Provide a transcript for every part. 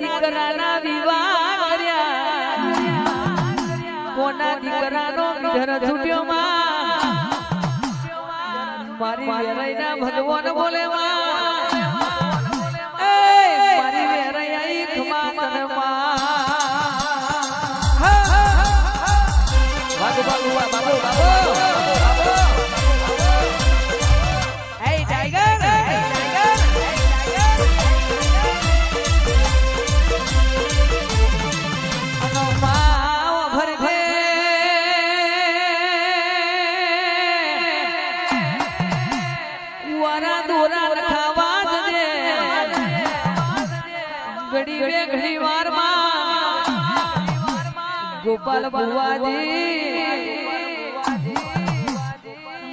દીકરાના વિવાહ કર્યા. કોના દીકરાનો ઘર છૂટ્યો માં. મારી વેરાઈના ભગવાન બોલે મારી વેરાઈ ખમા બાબુ બાબુ બાબુ બાબુ ગોપાલ બુવાજી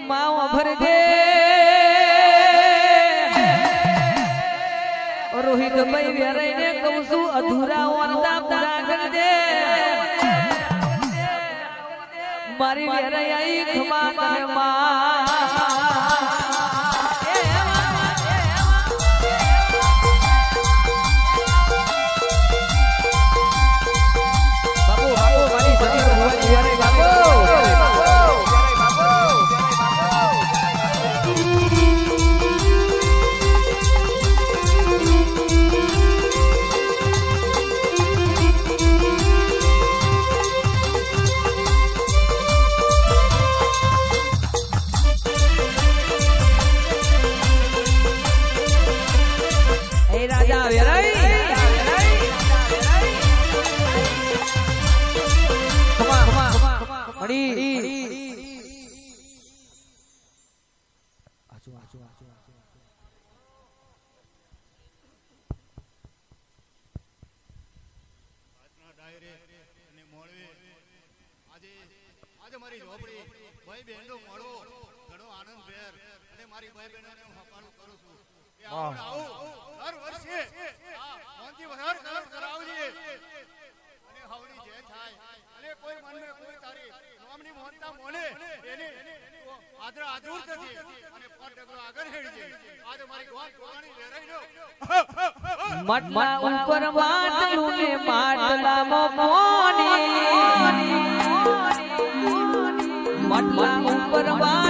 માવો ભરખે રોહિત ભાઈ વેરાઈને કહું છું અધૂરા વાંધા પૂરા કરજે મારી વેરાઈ ખમા માં. ખમા મણી આજો આજો આજો આજના ડાયરે અને મોળવે આજે આજે મારી ઝોપડી. ભાઈ બહેનો મળવો ઘણો આનંદ ભેર. અને મારી ભાઈ બહેનોને હું હકારું કરું છું. કે આપણે આવું દર વર્ષે મોંથી વધાર કરાવજે. અને હવની જે થાય. અને કોઈ મનને કોઈ તારી નોમની મોહનતા મોને એને આદર આદરૂર નથી. અને પર ડગલો આગળ હેડજે આજે મારી ગોળ ગોળાની વેરાઈ લો. મટલા ઉપર માટલું ને માટલામાં પાણી મટલા ઉપર માટલું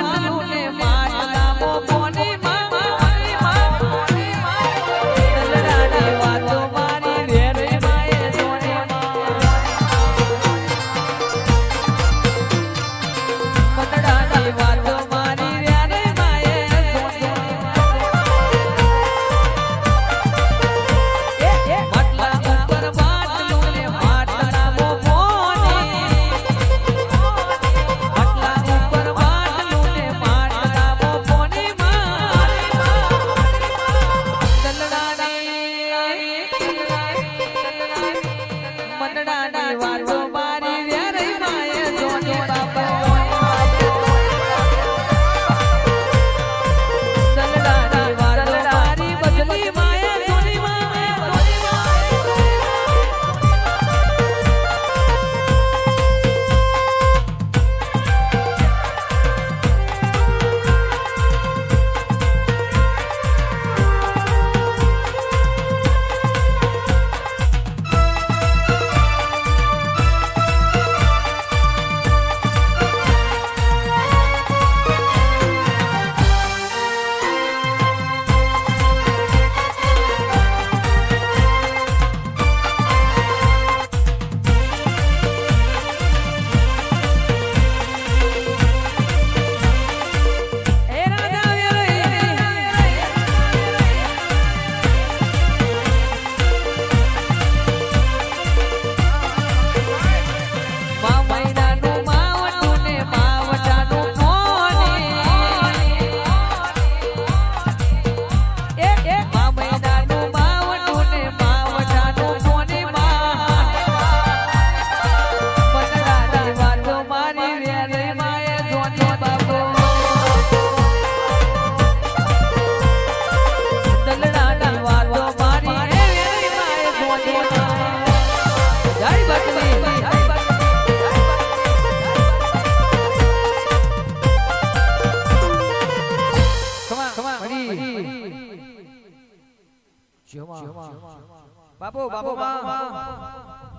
બાપુ બાપુ માં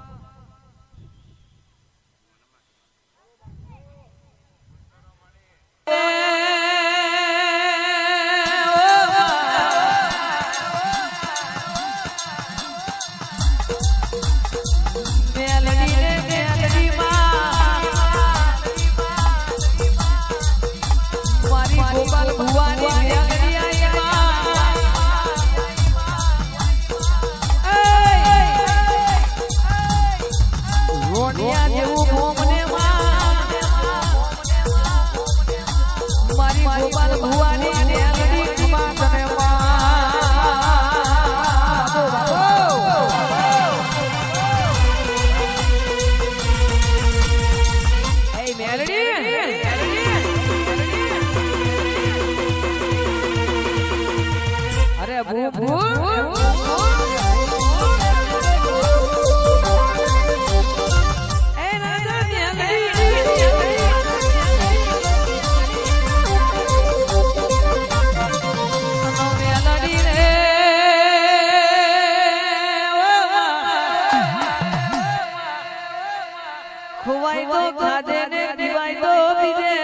ખાધે ને દીવાય તો પીધે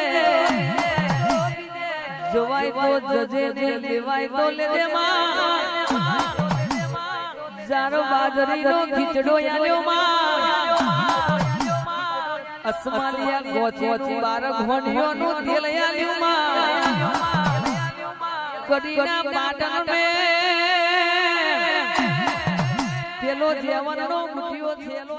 જોવાય તો જજે ને લેવાય તો લેજે માં જારો બાજરીનો ખીચડો આલ્યો માં. અસમાલિયા ગોચી બારક હોનિયોનું તેલ આલ્યું માં. કડીના પાટણ મે. પેલો જેવણનો મુઠિયો થેલો